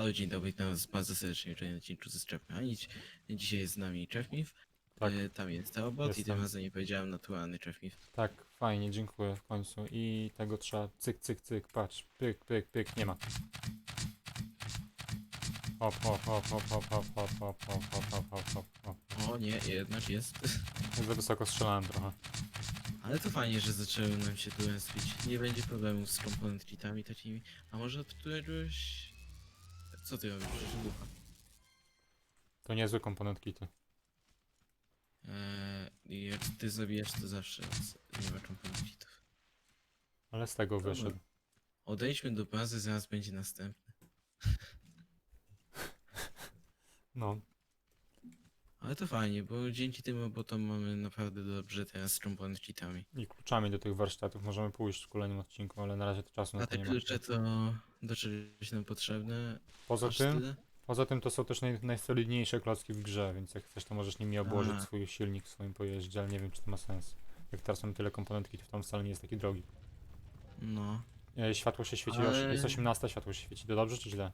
Halo, dzień dobry, witam was bardzo serdecznie w odcinku ze Hanić. Dzisiaj jest z nami Czefmif, Tak. e, tam jest Teobot i Jestem. tym razem nie powiedziałem naturalny Czefmif. Tak, fajnie, dziękuję w końcu. I tego trzeba cyk, cyk, cyk, patrz, pyk, pyk, pyk, nie ma. Hop, hop, hop, hop, hop, hop, hop, hop, hop, hop, hop, hop, hop, hop. O nie, jednak jest. Za wysoko strzelałem trochę. Ale to fajnie, że zaczęły nam się tu respić. Nie będzie problemów z komponent kitami takimi. A może od któregoś... Co ty robisz? Ducha. To niezły komponent kity. Eee, I jak ty zabijasz, to zawsze nie ma komponent kitów. Ale z tego Dobra. wyszedł. Odejdźmy do bazy, zaraz będzie następny. No, Ale to fajnie, bo dzięki tym robotom mamy naprawdę dobrze teraz z kitami. i kluczami do tych warsztatów możemy pójść w kolejnym odcinku, ale na razie to czasu na A to te nie ma. klucze to do czegoś nam potrzebne? Poza Aż tym, tyle? poza tym to są też naj, najsolidniejsze klocki w grze, więc jak chcesz to możesz nimi obłożyć A. swój silnik w swoim pojeździe, ale nie wiem czy to ma sens. Jak teraz mamy tyle komponent kitów, to on wcale nie jest taki drogi. No. E, Światło się świeci, Ale- jest 18, światło się świeci. To dobrze czy źle?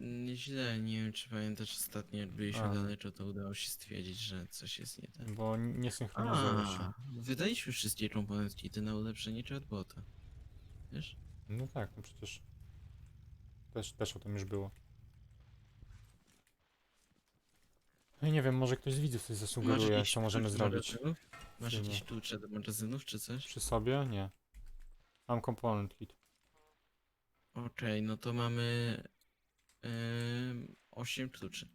Nieźle, nie wiem czy pamiętasz ostatnio jak byliśmy A. daleko, to udało się stwierdzić, że coś jest nie tak. Bo nie synchronizuje się. A, wydaliśmy wszystkie komponent kity na ulepszenie chatbota. Wiesz? No tak, no przecież też, też o tym już było. No i nie wiem, może ktoś z widzów coś zasugeruje, jakiś co możemy klucz do zrobić. magazynów? Masz jakieś klucze do magazynów czy coś? Przy sobie? Nie. Mam komponent kit. Okej, no to mamy... Yy, 8 kluczy.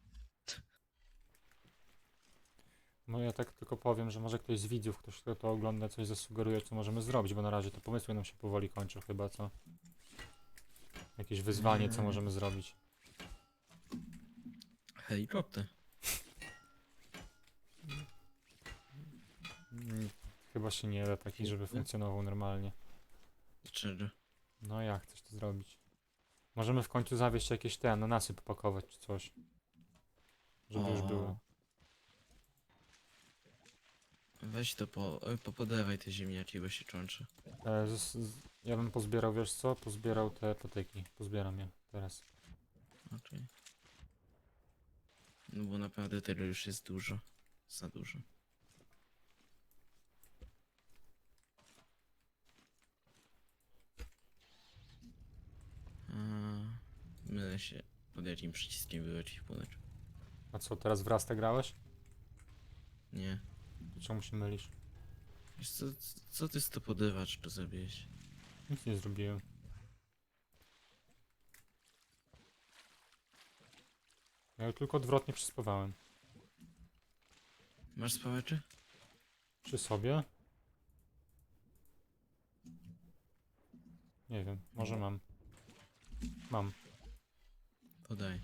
No ja tak tylko powiem, że może ktoś z widzów, ktoś kto to ogląda, coś zasugeruje, co możemy zrobić, bo na razie te pomysły nam się powoli kończą chyba, co? Jakieś wyzwanie, co Mm. możemy zrobić. Helikopter. Mm, Chyba się nie da taki, żeby funkcjonował normalnie. Dlaczego? No jak chcesz to zrobić? Możemy w końcu zawieźć jakieś te ananasy popakować czy coś. Żeby już O. było. Weź to po, e, popodawaj te ziemniaki, bo się czączę. E, z, z, ja bym pozbierał, wiesz co? Pozbierał te patyki. Pozbieram je teraz. Okej. No bo naprawdę tego już jest dużo. Za dużo. Mylę się. Pod jakim przyciskiem wyłączyć płoneczek? A co, teraz w Rasta grałeś? Nie. To czemu się mylisz? Wiesz co, co ty z to podywacz to zrobiłeś? Nic nie zrobiłem. Ja tylko odwrotnie przyspawałem. Masz spawaczy? Przy sobie? Nie wiem, może mam. Mam. Podaj.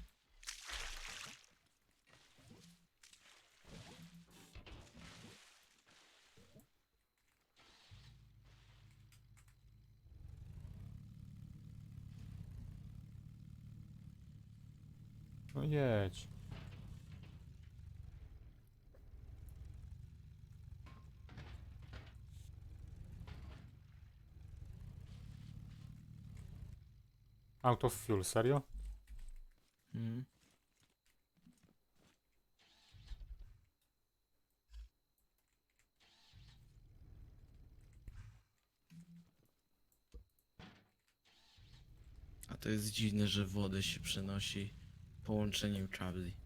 No jedź. Out of fuel, serio? Mhm. A to jest dziwne, że wodę się przenosi połączeniem kabli.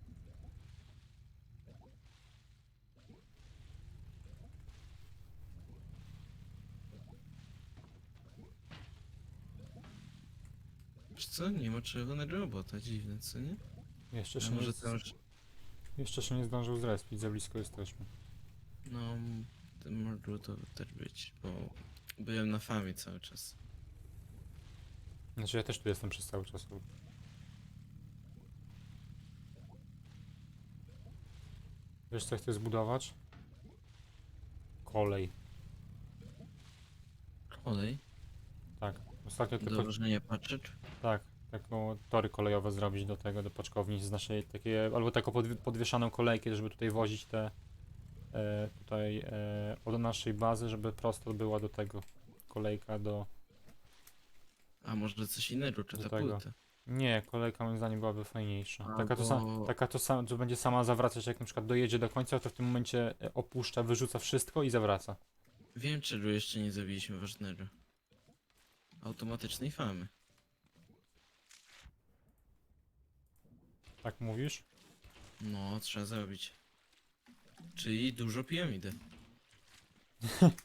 Co? Nie ma czerwonego robota, dziwne, co nie? Jeszcze A się, nie, może już... jeszcze się nie zdążył zrespić, za blisko jesteśmy. No, to mogło to też być, bo byłem na famie cały czas. Znaczy ja też tu jestem przez cały czas. Wiesz co chcę zbudować? Kolej. Kolej, Tak. Ostatnio tylko... włożenia paczek. Tak. Taką tory kolejowe zrobić do tego, do paczkowni z naszej takiej, albo taką podwi- podwieszaną kolejkę, żeby tutaj wozić te e, tutaj e, od naszej bazy, żeby prosto była do tego kolejka do A może coś innego, Do katapultę. Nie, kolejka moim zdaniem byłaby fajniejsza. Albo- Taka to, sam, taka to sam, że będzie sama zawracać, jak na przykład dojedzie do końca, to w tym momencie e, opuszcza, wyrzuca wszystko i zawraca. Wiem, czego jeszcze nie zabiliśmy ważnego. Automatycznej famy. Tak mówisz? No, trzeba zrobić. Czyli dużo piramidy.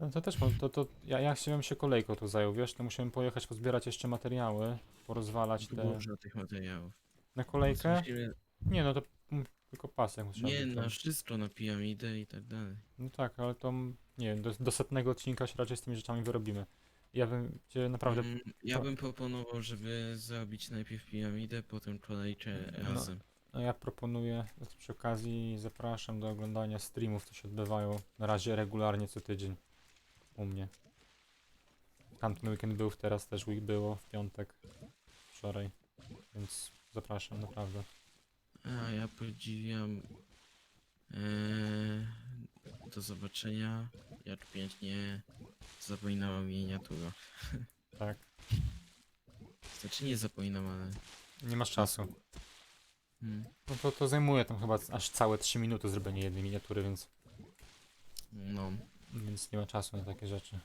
No to też, mo- to, to ja, ja chciałem się kolejką tu zajął, wiesz, to musiałem pojechać pozbierać jeszcze materiały, porozwalać te... Dużo tych materiałów. Na kolejkę? Musimy- Nie, no to mm, tylko pasek trzeba Nie, na wszystko, na piramidę i tak dalej. No tak, ale to, mm, nie wiem, do, do setnego odcinka się raczej z tymi rzeczami wyrobimy. Ja bym cię naprawdę... Mm, ja bym proponował, żeby zrobić najpierw piramidę, potem kolejkę No. razem. No ja proponuję, przy okazji zapraszam do oglądania streamów, co się odbywają na razie regularnie co tydzień u mnie. Tamten weekend był, teraz też week było, w piątek, wczoraj, więc zapraszam naprawdę. A ja podziwiam. Eee, do zobaczenia. Jak pięknie zapominała miniatura. Tak, Znaczy nie zapominam, ale. nie masz czasu. Hmm. No to, to zajmuje tam chyba aż całe 3 minuty zrobienie jednej miniatury, więc, No. więc nie ma czasu na takie rzeczy.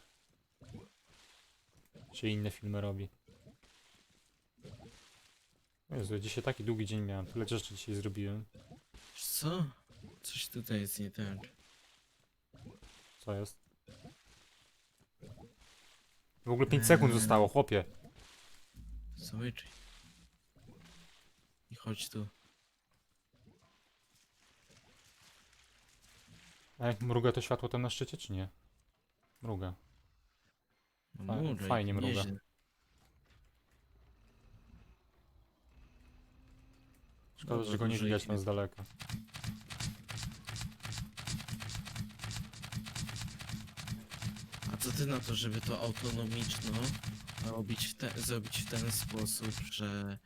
Się inne filmy robi. Jezu, dzisiaj taki długi dzień miałem, tyle rzeczy dzisiaj zrobiłem. Wiesz Co? Coś tutaj jest nie tak. Co jest? W ogóle 5 sekund Eee. zostało, chłopie. Załyczaj. I chodź tu. A jak mruga to światło tam na szczycie, czy nie? Mruga. No Fa- mrugaj, fajnie mruga. nieźle. Szkoda, Dobra, że go nie widać tam nie- z daleka. Co ty na to, żeby to autonomiczno robić w te, zrobić w ten sposób, że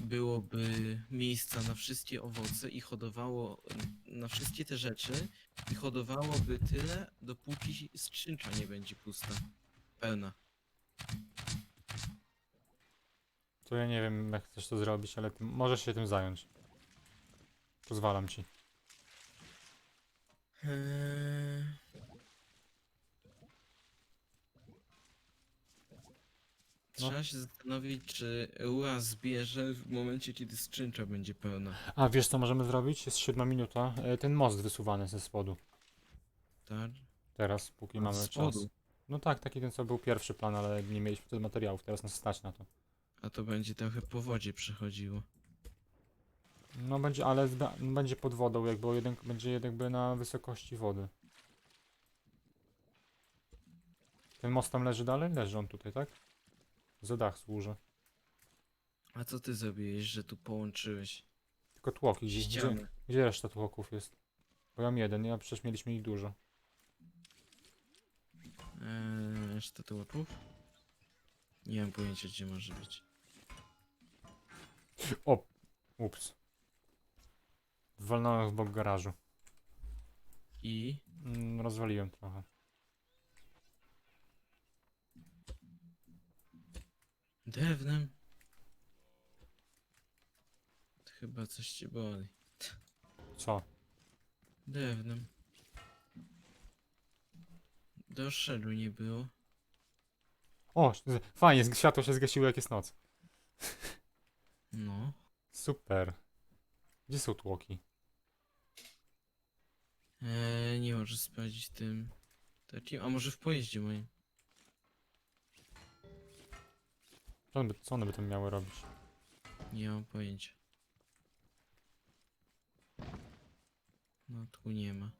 byłoby miejsca na wszystkie owoce i hodowało na wszystkie te rzeczy i hodowałoby tyle, dopóki skrzynka nie będzie pusta. Pełna. To ja nie wiem, jak chcesz to zrobić, ale ty możesz się tym zająć. Pozwalam ci. Eee... Trzeba się zastanowić, czy Ua zbierze w momencie, kiedy skrzynka będzie pełna. A wiesz co możemy zrobić? Jest siódma minuta. E, Ten most wysuwany ze spodu. Tak? Teraz, póki A, mamy z czas. spodu. No tak, taki ten co był pierwszy plan, ale nie mieliśmy wtedy materiałów, teraz nas stać na to. A to będzie trochę po wodzie przechodziło. No będzie, ale zda- będzie pod wodą, jakby o jeden, będzie jakby na wysokości wody. Ten most tam leży dalej? Leży on tutaj, tak? Za dach służy. A co ty zrobiłeś, że tu połączyłeś Tylko tłoki gdzieś. Gdzie, ściany? gdzie reszta tłoków jest? Bo ja mam jeden, ja przecież mieliśmy ich dużo. Eee, reszta tu łapów? Nie mam pojęcia, gdzie może być. O! Ups. Walnąłem w bok garażu. I Mm, rozwaliłem trochę. Drewnem. Chyba coś cię boli. Co? Drewnem. Doszedł nie było. O! z- Fajnie, z- światło się zgasiło jak jest noc. No. Super. Gdzie są tłoki? Eee, nie możesz sprawdzić tym. Takim, a może w pojeździe moim. Co one, by, co one by tam miały robić? Nie mam pojęcia. No tu nie ma.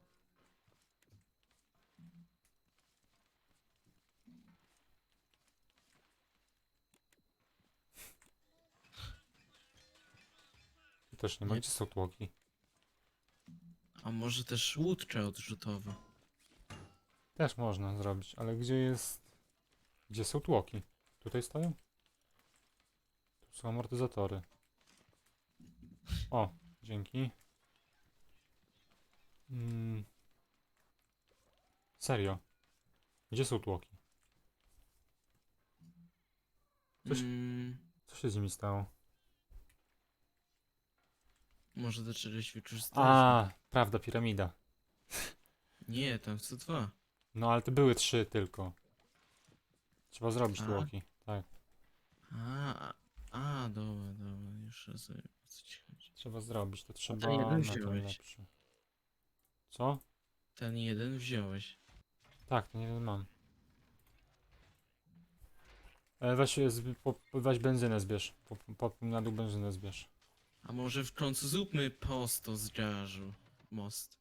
Tu też nie ma. Nie. Gdzie są tłoki? A może też łódka odrzutowa. Też można zrobić, ale gdzie jest... Gdzie są tłoki? Tutaj stoją? Są amortyzatory. O, dzięki. Mm. Serio? Gdzie są tłoki? Coś- Mm, Co się z nimi stało? Może do czegoś wykorzystać? A, prawda, piramida. Nie, tam co dwa. No ale to były trzy tylko. Trzeba zrobić tłoki. Tak, a, dobra, dobra, już rozumiem, o co ci chodzi. trzeba zrobić. To trzeba ten jeden na wziąłeś. lepszy. Co? Ten jeden wziąłeś. Tak, nie wiem, mam. E, weź, e, zb- po, weź benzynę zbierz. Po, po, na dół benzynę zbierz. A może w końcu zróbmy prosto z garażu most.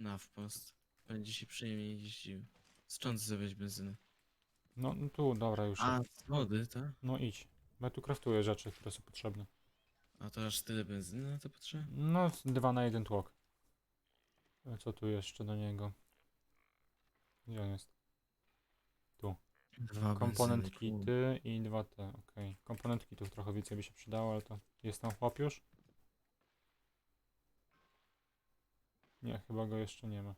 Na wprost. Będzie się przyjemniej jeździł. Skąd zabrać benzynę? No, no tu, dobra, już. A, z wody, tak? No idź. Bo ja tu kraftuję rzeczy, które są potrzebne. A to aż tyle benzyny na to potrzeba? No, dwa na jeden tłok. E, Co tu jeszcze do niego? Gdzie on jest? Dwa Komponentki benzyny, ty i dwa te, okej. Komponentki tu trochę więcej by się przydało, ale to... Jest tam chłop już? Nie, chyba go jeszcze nie ma.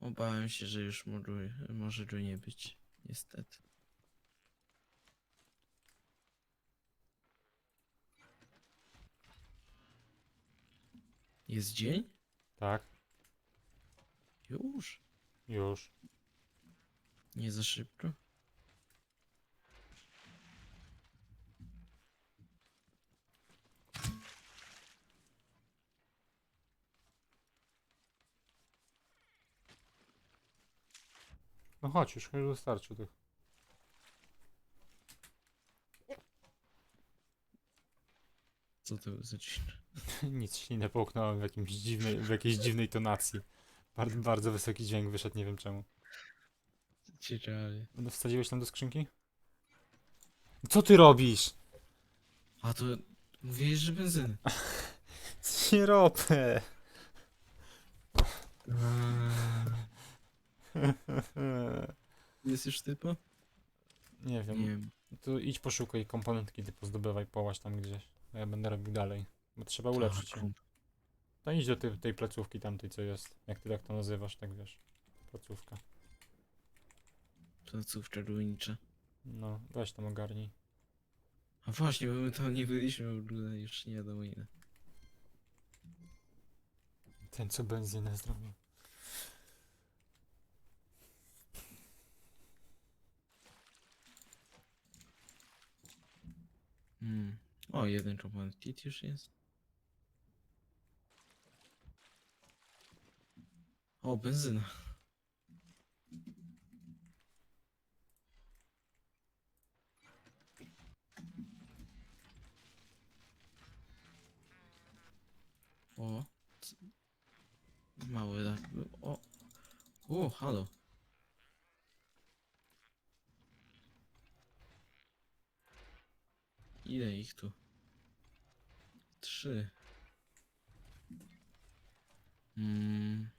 Obawiam się, że już może, może go nie być. Niestety. Jest dzień? Tak, Już. już. Nie za szybko. No chodź, już już wystarczy tych. Co to za dzień? Nic, ślinę połknąłem w, jakimś dziwnej, w jakiejś dziwnej tonacji. Bardzo, bardzo wysoki dźwięk wyszedł, nie wiem czemu. Ciekawie. No, Wsadziłeś tam do skrzynki? Co ty robisz? A to mówiłeś, że benzyny. Sieropę! Jest już typo? Nie wiem. Nie wiem. To idź poszukaj komponentki, ty pozdobywaj, połaś tam gdzieś. A ja będę robił dalej. Bo trzeba ulepszyć Tak, ją. To idź do tej, tej placówki tamtej, co jest. Jak ty tak to nazywasz, tak wiesz. Placówka. Placówka rolnicza. No, weź tam ogarnij. A właśnie, bo my tam nie byliśmy w ogóle już nie wiadomo ile. Ten, co benzynę zrobił. Hmm. O, jeden komponent kit już jest. O, benzyna. O. Mały tak. O. O, halo. Ile ich tu? Trzy. Mm.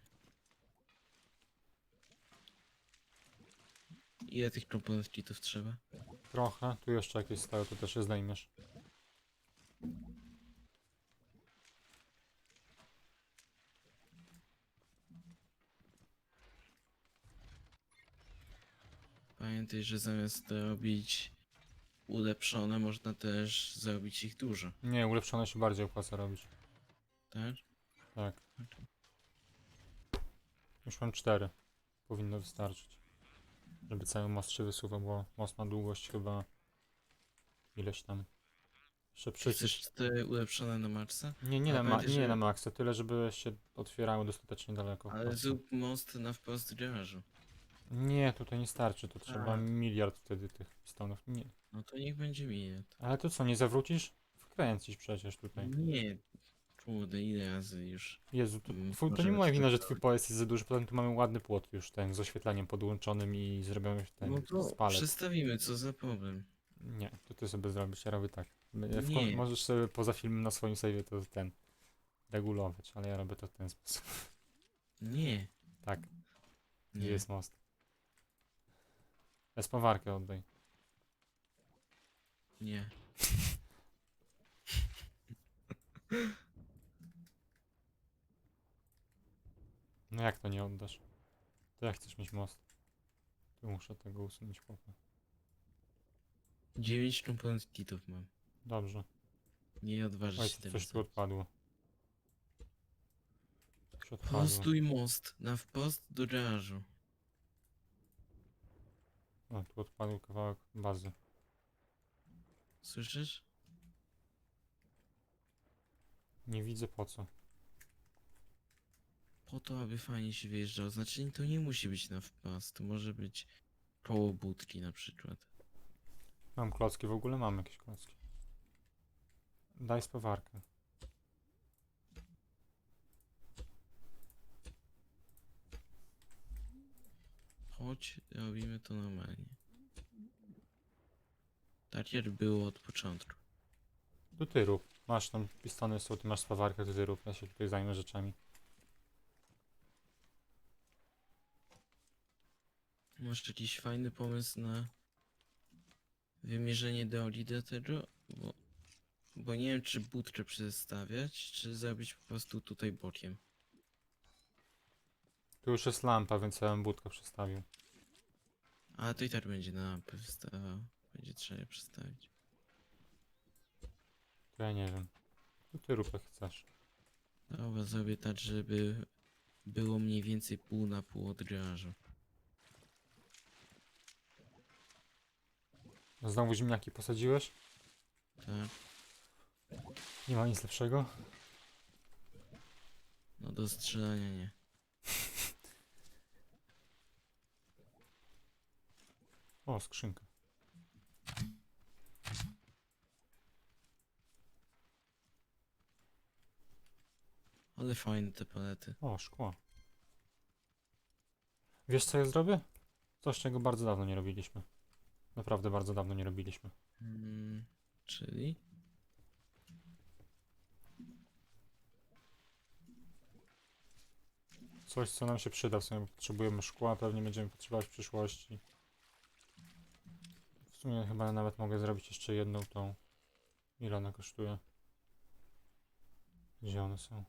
Ile tych komponent kitów trzeba? Trochę. Tu jeszcze jakieś stały, to też je zdejmiesz. Pamiętaj, że zamiast robić ulepszone, można też zrobić ich dużo, Nie, ulepszone się bardziej opłaca robić. tak? Tak. Już mam cztery. Powinno wystarczyć. Żeby cały most się wysuwał, bo most ma długość chyba... Ileś tam. Jeszcze Czy przycisk. chcesz te ulepszone na maksa? Nie, nie A na, ma, nie że- na maksa, tyle żeby się otwierały dostatecznie daleko. po Ale prostu. zrób most na wprost garażu. Nie, tutaj nie starczy, to trzeba A. miliard wtedy tych pistonów. Nie. No to niech będzie miliard. Ale to co, nie zawrócisz? Wkręcisz przecież tutaj. Nie, kurde, ile razy już. Jezu, to, Mm, twój, to nie możemy moja wina, że twój pojazd jest za duży, potem tu mamy ładny płot już ten z oświetleniem podłączonym i zrobiony ten No to spalec. przestawimy, co za problem. Nie, to ty sobie zrobisz, ja robię tak. My- W, Nie. koń- możesz sobie poza filmem na swoim save'ie to ten regulować, ale ja robię to w ten sposób. Nie. Tak, gdzie Nie. jest most. Spawarkę oddaj. Nie. jak to nie oddasz? To jak chcesz mieć most? Tu muszę tego usunąć chłopie. 9 komponent kitów mam. Dobrze. Nie odważysz Oj, się tu tego coś tu odpadło. Coś odpadło. Postuj most na wprost do garażu. O, tu odpadł kawałek bazy. Słyszysz? Nie widzę po co. Po to, aby fajnie się wyjeżdżało. Znaczy, to nie musi być na wprost. To może być koło budki na przykład. Mam klocki, w ogóle mam jakieś klocki. Daj spawarkę. Chodź, robimy to normalnie. Tak jak było od początku. To ty rób. Masz tam pistony są, ty masz spawarkę, to ty rób. Ja się tutaj zajmę rzeczami. Masz jakiś fajny pomysł na wymierzenie drogi do tego? Bo, bo nie wiem, czy budkę przestawiać, czy zrobić po prostu tutaj bokiem. Tu już jest lampa, więc ja bym budkę przestawił. A to i tak będzie na lampę wystawał. Będzie trzeba je przestawić. To ja nie wiem. To ty jak chcesz. Dobra, zrobię tak, żeby było mniej więcej pół na pół od garażu. Znowu ziemniaki posadziłeś? Tak? Nie ma nic lepszego? No do strzelania nie. O, skrzynka. Ale fajne te palety. O, szkło. Wiesz co ja zrobię? Coś, czego bardzo dawno nie robiliśmy. Naprawdę bardzo dawno nie robiliśmy. Hmm, czyli? Coś, co nam się przyda. W sumie potrzebujemy szkła, pewnie będziemy potrzebować w przyszłości. W sumie chyba nawet mogę zrobić jeszcze jedną tą. Ile ona kosztuje? Gdzie one są?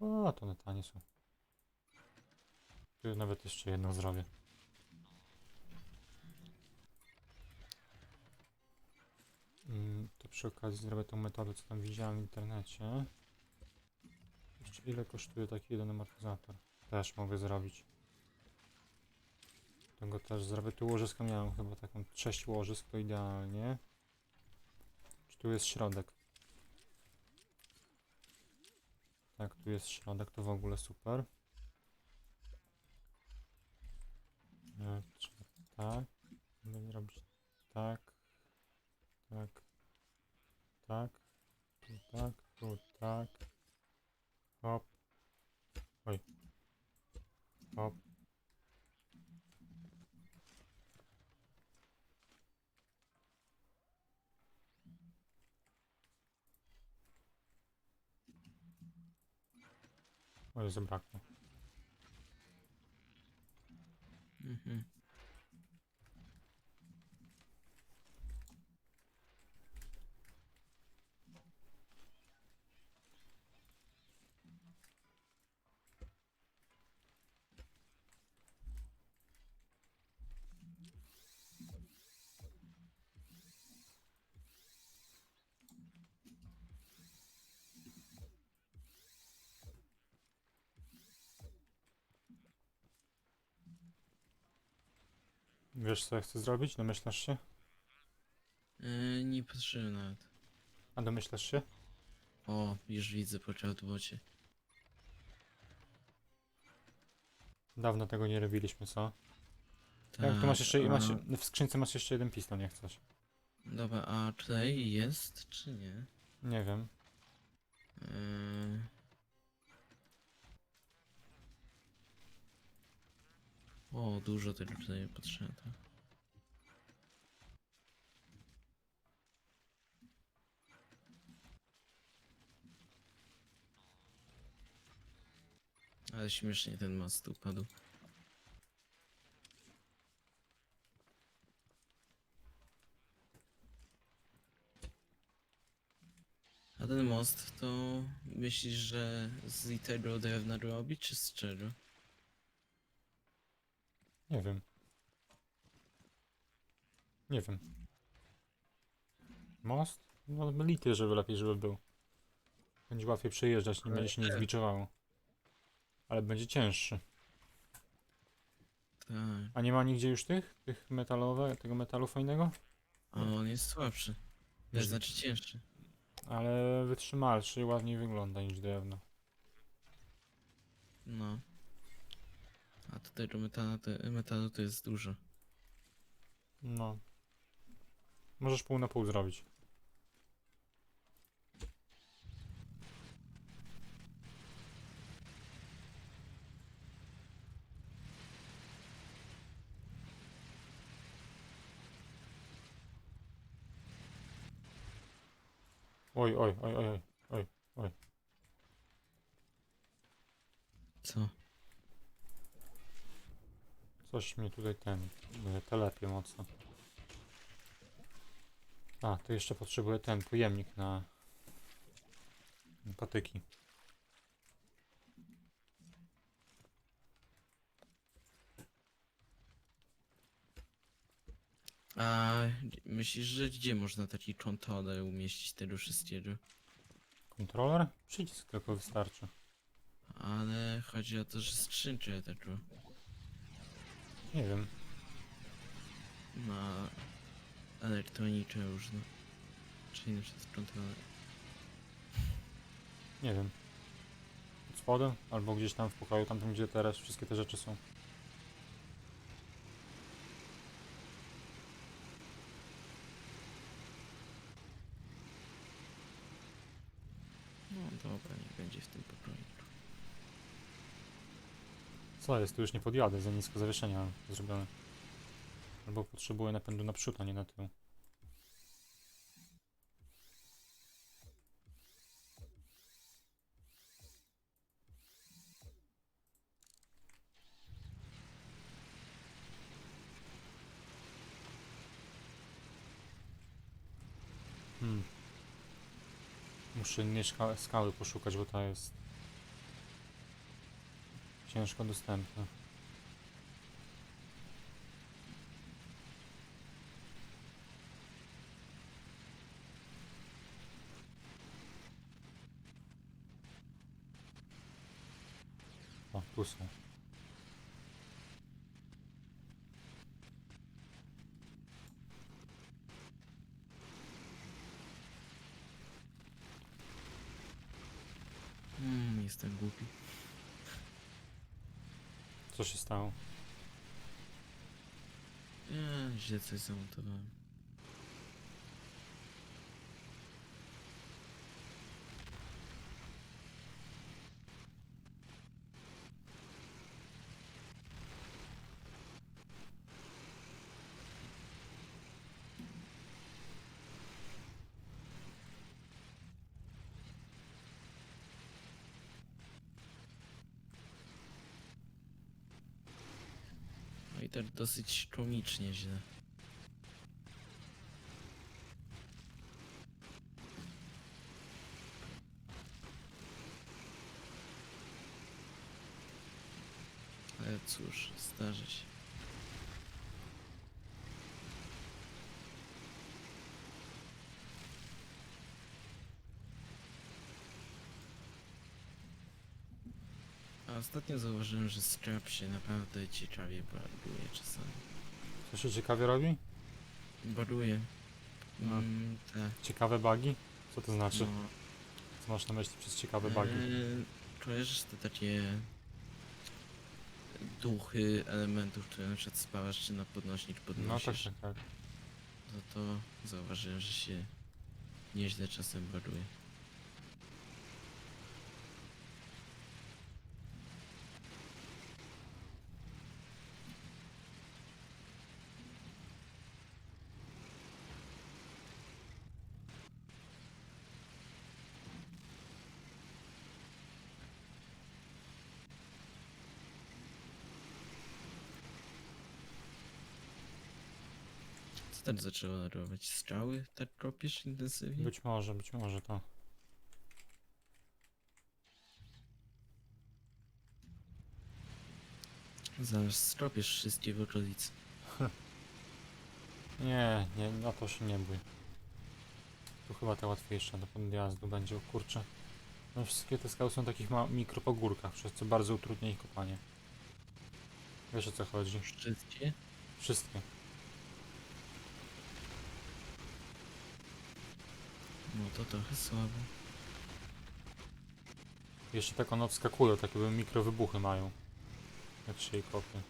O, to one tanie są. Tu nawet jeszcze jedną zrobię. To przy okazji zrobię tą metodę, co tam widziałem w internecie. Jeszcze ile kosztuje taki jeden amortyzator? Też mogę zrobić. Tego też zrobię. Tu łożysko miałem chyba taką 6 łożysk, to idealnie. Czy tu jest środek? Tak, tu jest środek, to w ogóle super. Tak. Będę robić tak. Tak. Tak. Tu tak, tu tak. Hop. Oj. Hop. Oj, zabrakło. Mhm. Wiesz co ja chcę zrobić? Domyślasz się? E, nie patrzyłem nawet. A domyślasz się? O, już widzę po chatbocie. Dawno tego nie robiliśmy, co? Tak, tu masz jeszcze, masz, a- w skrzynce masz jeszcze jeden piston, jak chcesz. Dobra, a klej jest, czy nie? Nie wiem. Eee... O, dużo tego kleju potrzeba. tak. Ale śmiesznie ten most upadł. A ten most to myślisz, że z tego drewna robić, czy z czego? Nie wiem. Nie wiem. Most? No lity, żeby lepiej, żeby był. Będzie łatwiej przejeżdżać, nie będzie się nic te- gliczowało. Ale będzie cięższy. Tak. A nie ma nigdzie już tych? Tych metalowe, tego metalu fajnego? A on jest słabszy. To Niż- znaczy cięższy. Ale wytrzymalszy i ładniej wygląda niż drewno. No. Tutaj do metalu to, metalu to jest dużo. No. Możesz pół na pół zrobić. Oj, oj, oj, oj. Co? Coś mnie tutaj ten e, telepie mocno. A, to jeszcze potrzebuję ten pojemnik na patyki. A myślisz, że gdzie można taki kontroler umieścić tego wszystkiego? Kontroler? Przycisk tylko wystarczy. Ale chodzi o to, że skrzynkę taką Nie wiem. na elektronikę różną. Czyli na przykład kontroler. Nie wiem. Pod spodem? Albo gdzieś tam w pokoju, tamtym gdzie teraz wszystkie te rzeczy są. No dobra, niech będzie w tym pokoju. Co jest? Tu już nie podjadę, za nisko zawieszenia zrobione. Albo potrzebuję napędu na przód, a nie na tył. Hmm. Muszę innej skały poszukać, bo ta jest ciężko dostępna. O, tu są. Co się stało? Nie, źle coś zamontowałem. Tak dosyć komicznie źle. Ale cóż, zdarzy się. Ostatnio zauważyłem, że Scrap się naprawdę ciekawie baruje czasami. Co się ciekawie robi? Baruje. No. Mm, te, Ciekawe bugi? Co to znaczy? no, Co masz na myśli przez ciekawe bugi? Eee, kojarzysz te takie duchy elementów, które na przykład spawasz czy na podnośnik No tak, podnosisz, tak, tak. no to zauważyłem, że się nieźle czasem baruje. Co tak zaczęło narobić? Strzały? Tak kopiesz intensywnie? Być może, być może to. Zaraz skropiesz wszystkie w okolicy. Nie, nie, na to się nie bój. Tu chyba ta łatwiejsza do podjazdu będzie, o kurczę. No wszystkie te skały są na takich ma mikropogórkach, przez co bardzo utrudnia ich kopanie. Wiesz o co chodzi? Wszystkie? Wszystkie. No to trochę słabo. Jeszcze tak one odskakują, takie jakby mikrowybuchy mają. Jak się je kopie.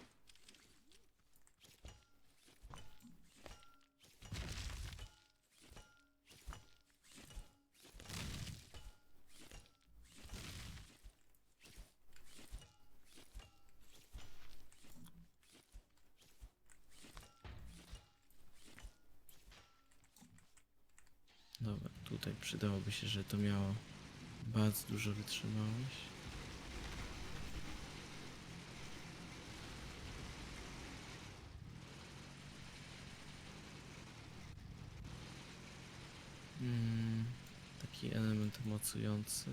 Dobra, tutaj przydałoby się, że to miało bardzo dużo wytrzymałość. Mm, taki element mocujący.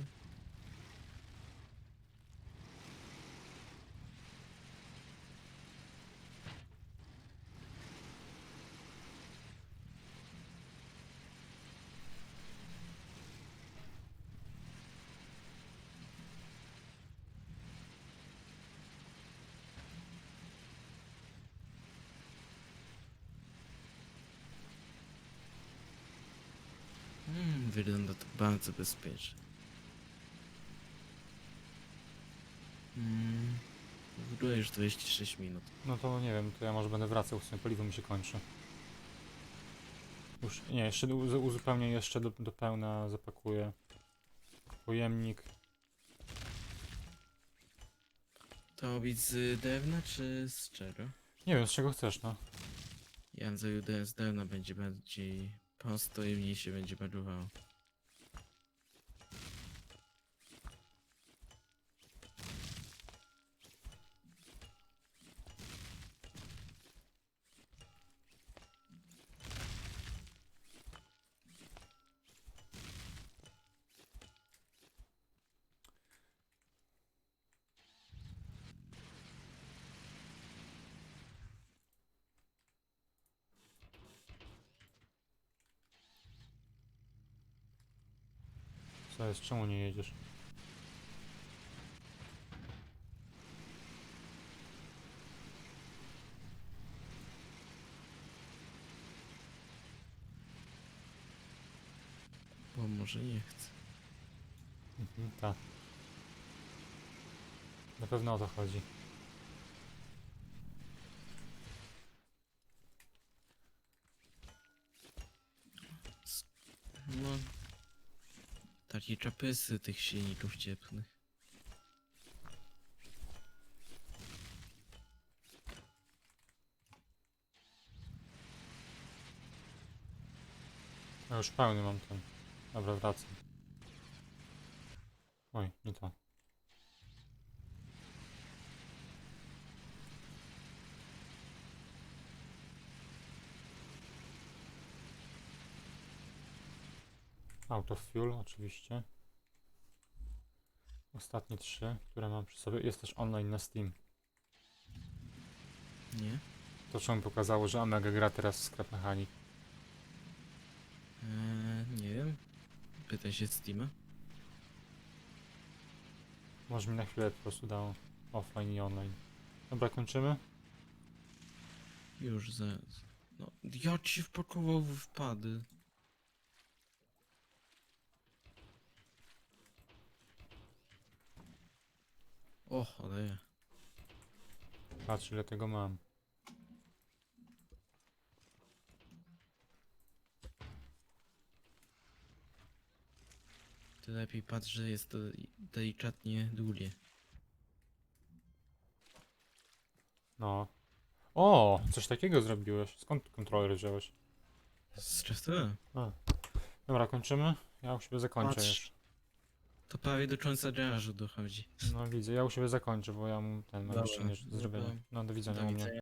Mm, wygląda to bardzo bezpiecznie. Mm, w ogóle już 26 minut. No to nie wiem, to ja może będę wracał, w sumie paliwo mi się kończy. Już, nie, jeszcze uzu- uzupełnię jeszcze do, do pełna, zapakuję pojemnik. To robić z drewna czy z czego? Nie wiem, z czego chcesz, no. Ja z drewna będzie bardziej prosto i mniej się będzie bagowało. Jest, czemu nie jedziesz? Bo może nie chcę. Mhm, tak. Na pewno o to chodzi. Takie czapysy tych silników cieplnych. Ja już pełny mam ten. Dobra, wracam. Oj, nie to. Out of fuel oczywiście. Ostatnie trzy, które mam przy sobie. Jest też online na Steam. Nie? To czemu pokazało, że Omega gra teraz w Scrap Mechanic. Eee, nie wiem. Pytaj się Steama. Może mi na chwilę po prostu dało offline i online. Dobra, kończymy? Już zaraz. No, ja ci wpakował w wpady. O, ale Patrz ile tego mam. ty lepiej patrz, że jest to delikatnie długie. No. O, coś takiego zrobiłeś. Skąd kontroler wziąłeś? Z czasem? A. Dobra, kończymy? Ja u siebie zakończę Patrz. jeszcze. To prawie do końca garażu dochodzi. No widzę, ja u siebie zakończę, bo ja mu ten mam Dobra, jeszcze nie no zrobienia. to No do widzenia Do u mnie. widzenia.